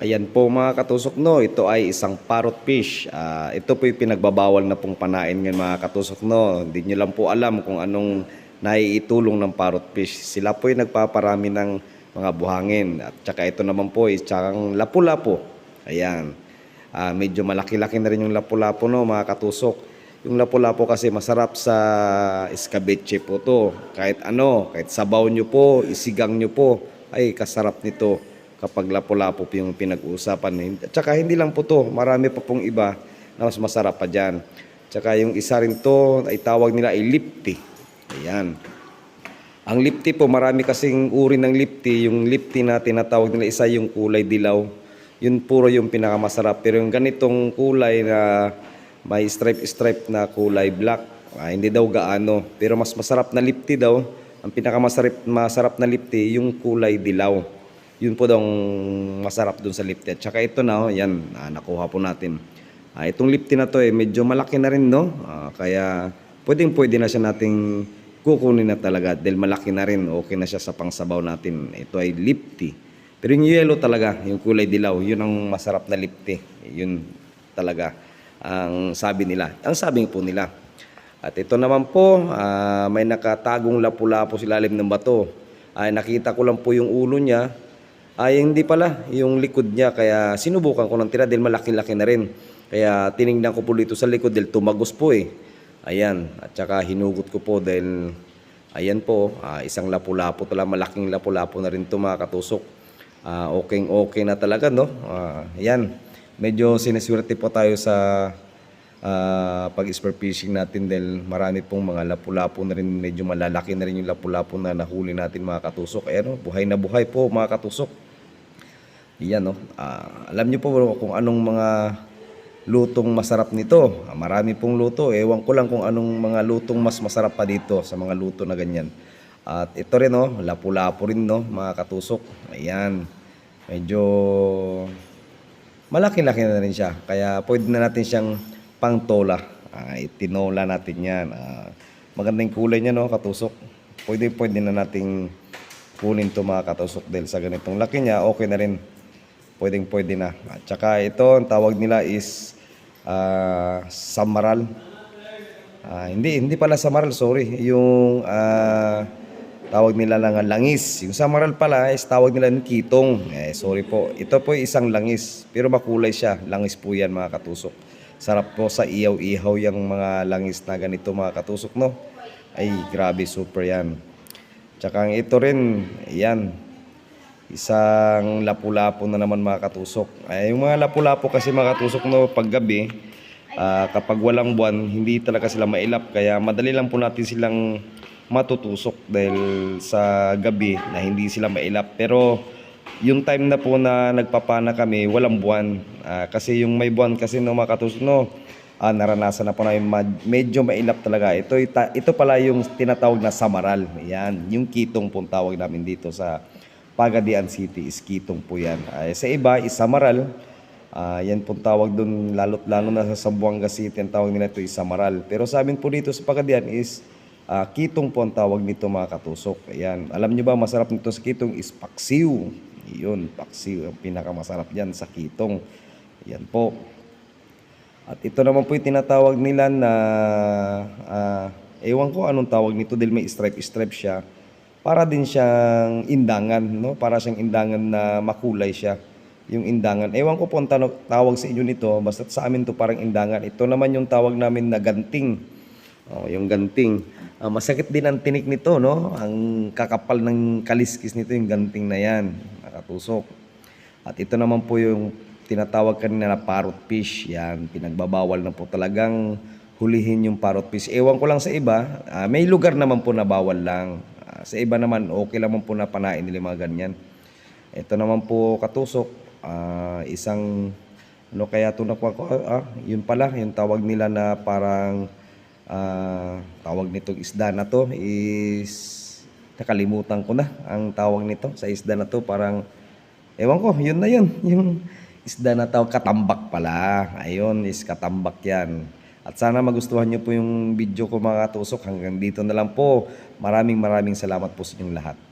Ayan po mga katusok no, ito ay isang parrot fish. Ah, ito po yung pinagbabawal na pong panain ng mga katusok no. Hindi nyo lang po alam kung anong naiitulong ng parrot fish. Sila po yung nagpaparami ng mga buhangin. At saka ito naman po is tsakang lapu-lapu. Ayan. Ah, medyo malaki-laki na rin yung lapu-lapu no mga katusok. Yung lapu-lapu kasi masarap sa escabeche po to. Kahit ano, kahit sabaw nyo po, isigang nyo po, ay kasarap nito kapag lapu-lapu po yung pinag-uusapan. At saka hindi lang po to, marami pa pong iba na mas masarap pa dyan. Tsaka yung isa rin to, ay tawag nila ay lipti. Ayan. Ang lipti po, marami kasing uri ng lipti. Yung lipti na tinatawag nila, isa yung kulay dilaw. Yun puro yung pinakamasarap. Pero yung ganitong kulay na may stripe-stripe na kulay black, ah, hindi daw gaano. Pero mas masarap na lipti daw, ang pinakamasarap masarap na lipti, yung kulay dilaw. Yun po daw masarap dun sa lipti. At saka ito na, oh, yan, ah, nakuha po natin. Ah, itong lipti na to eh, medyo malaki na rin, no? Ah, kaya pwedeng pwede na siya nating kukunin na talaga dahil malaki na rin. Okay na siya sa pangsabaw natin. Ito ay lipti. Pero yung yellow talaga, yung kulay dilaw, yun ang masarap na lipti. Yun talaga ang sabi nila. Ang sabi po nila. At ito naman po, ah, may nakatagong lapu-lapu sa ilalim ng bato. Ay nakita ko lang po yung ulo niya. Ay hindi pala, yung likod niya. Kaya sinubukan ko ng tira dahil malaki-laki na rin. Kaya tiningnan ko po dito sa likod dahil tumagos po eh. Ayan, at saka hinugot ko po dahil ayan po, ah, isang lapu-lapu talaga, malaking lapu-lapu na rin ito mga katusok. Ah, okay okay na talaga no. Ah, ayan, medyo sineswerte po tayo sa ah, pag-spear fishing natin dahil marami pong mga lapu-lapu na rin, medyo malalaki na rin yung lapu-lapu na nahuli natin mga katusok. Ayan, oh, buhay na buhay po mga katusok. Yan no. Ah, alam niyo po kung anong mga lutong masarap nito. Ah, marami pong luto. Ewan ko lang kung anong mga lutong mas masarap pa dito sa mga luto na ganyan. At ito rin no, lapu-lapu rin no, mga katusok. Ayan. Medyo malaki-laki na rin siya. Kaya pwede na natin siyang pangtola. Ah, itinola natin yan. Ah, maganda yung kulay niya no, katusok. Pwede pwede na nating kunin to mga katusok dahil sa ganitong laki niya, okay na rin. Pwedeng pwede na. At saka ito, ang tawag nila is ah, samaral. Ah, hindi, hindi pala samaral, sorry. Yung ah, tawag nila lang langis. Yung samaral pala is tawag nila ng kitong. Eh, sorry po. Ito po isang langis. Pero makulay siya. Langis po yan mga katusok. Sarap po sa ihaw-ihaw yung mga langis na ganito mga katusok, no? Ay, grabe, super yan. Tsaka ito rin, yan. Isang lapu-lapu na naman mga katusok. Ay, yung mga lapu-lapu kasi mga katusok no, paggabi, ah, kapag walang buwan, hindi talaga sila mailap. Kaya madali lang po natin silang matutusok dahil sa gabi na hindi sila mailap. Pero yung time na po na nagpapana kami, walang buwan. Ah, kasi yung may buwan kasi no mga katusok no, ah, naranasan na po namin medyo mailap talaga. Ito, ita- ito pala yung tinatawag na samaral. Yan, yung kitong pong tawag namin dito sa Pagadian City is po yan. Ay, sa iba is samaral. Ah, yan pong tawag doon, lalo't lalo na sa Sambuanga City, ang tawag nila ito is samaral. Pero sa amin po dito sa Pagadian is ah, kitong po ang tawag nito mga katusok. Ayan. Alam niyo ba, masarap nito sa kitong is paksiw. Yun, paksiw. Ang pinakamasarap yan sa kitong. Yan po. At ito naman po yung tinatawag nila na, ah, ewan ko anong tawag nito dahil may stripe-stripe siya. Para din siyang indangan, no? Para siyang indangan na makulay siya. Yung indangan. Ewan ko po ang tawag sa inyo nito, basta sa amin to parang indangan. Ito naman yung tawag namin na ganting. Oh, yung ganting. Ah, masakit din ang tinik nito, no? Ang kakapal ng kaliskis nito, yung ganting na yan. Nakatusok. At ito naman po yung tinatawag kanina na parrot fish. Yan, pinagbabawal na po talagang hulihin yung parrot fish. Ewan ko lang sa iba, ah, may lugar naman po na bawal lang. Sa iba naman, okay lang po na panain nila mga ganyan. Ito naman po katusok, ah, isang ano kaya ito nakuha ko, ah, ah, yun pala, yung tawag nila na parang ah, tawag nitong isda na to is nakalimutan ko na ang tawag nito sa isda na to. Parang ewan ko yun na yun. Yung isda na tawag katambak pala. Ayun is katambak yan at sana magustuhan nyo po yung video ko mga tusok hanggang dito na lang po. Maraming maraming salamat po sa inyong lahat